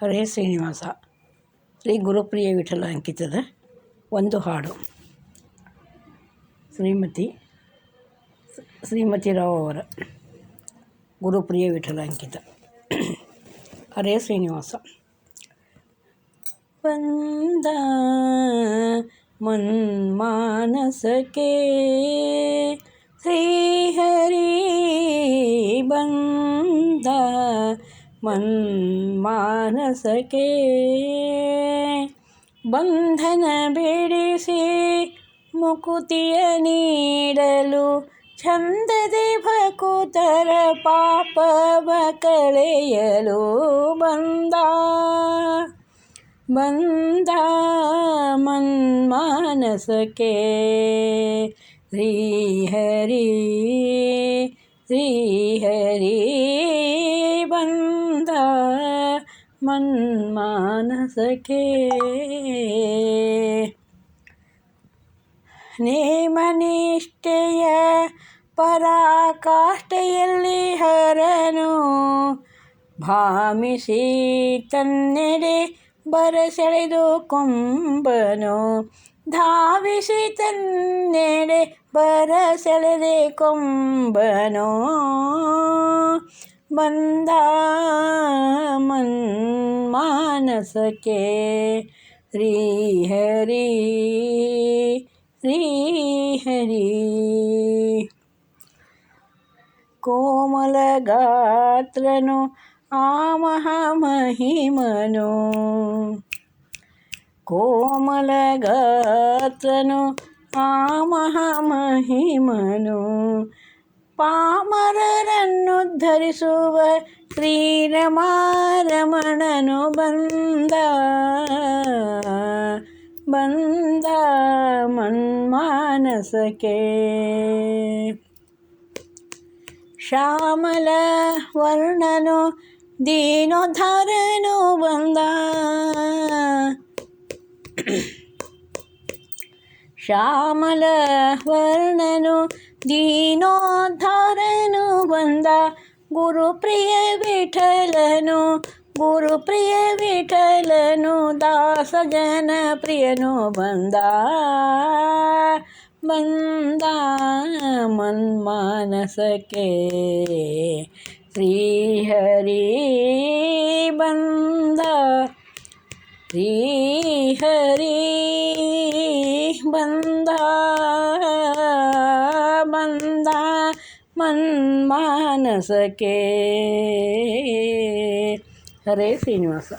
ಹರೇ ಶ್ರೀನಿವಾಸ ಶ್ರೀ ಗುರುಪ್ರಿಯ ವಿಠಲ ಅಂಕಿತದ ಒಂದು ಹಾಡು ಶ್ರೀಮತಿ ಶ್ರೀಮತಿ ರಾವ್ ಅವರ ಗುರುಪ್ರಿಯ ವಿಠಲ ಅಂಕಿತ ಹರೇ ಶ್ರೀನಿವಾಸ ಬಂದ ಮನ್ಮಾನಸಕ್ಕೆ ಶ್ರೀಹರಿ ಬಂದ ಮನ್ಮಾನಸಕ್ಕೆ ಬಂಧನ ಬಿಡಿಸಿ ಮುಕುತಿಯ ನೀಡಲು ಛಂದದೆ ಭಕುತರ ಪಾಪವ ಕಳೆಯಲು ಬಂದ. ಬಂದ ಮನ್ಮಾನಸಕ್ಕೆ ಶ್ರೀಹರಿ ಶ್ರೀಹರಿ ಮನ್ಮಾನಸಕ್ಕೆ. ನೇಮನಿಷ್ಠೆಯ ಪರಾಕಾಷ್ಠೆಯಲ್ಲಿ ಹರನು. ಭಾಮಿಸಿ ತನ್ನೆಡೆ ಬರಸೆಳೆದು ಕೊಂಬನು. ಧಾವಿಸಿ ತನ್ನೆಡೆ ಬರಸೆಳೆದೆ ಕೊಂಬನು. बंदा मन मानस के री हरी री हरी कोमल गात्रनु आमह महिमनु कोमल गात्रनु आमह महिमनु ಧರಿಸುವ ಶ್ರೀರಮಾರಮಣನು ಬಂದ ಬಂದ ಮನ್ಮಾನಸಕ್ಕೆ. ಶ್ಯಾಮಲ ವರ್ಣನು ದೀನೋದ್ಧಾರನು ಬಂದ ವರ್ಣನು ದೀನೋದ್ಧಾರನು ಬಂದ ಗುರುಪ್ರಿಯ ವಿಠಲನು ಗುರುಪ್ರಿಯ ವಿಠಲನು ದಾಸ ಜನ ಪ್ರಿಯನು ಬಂದ. ಬಂದ ಮನ್ಮಾನಸಕ್ಕೆ ಶ್ರೀಹರಿ ಬಂದ. ಶ್ರೀಹರಿ മന്മാനസകേ ഹരേ ശ്രീനിവാസ.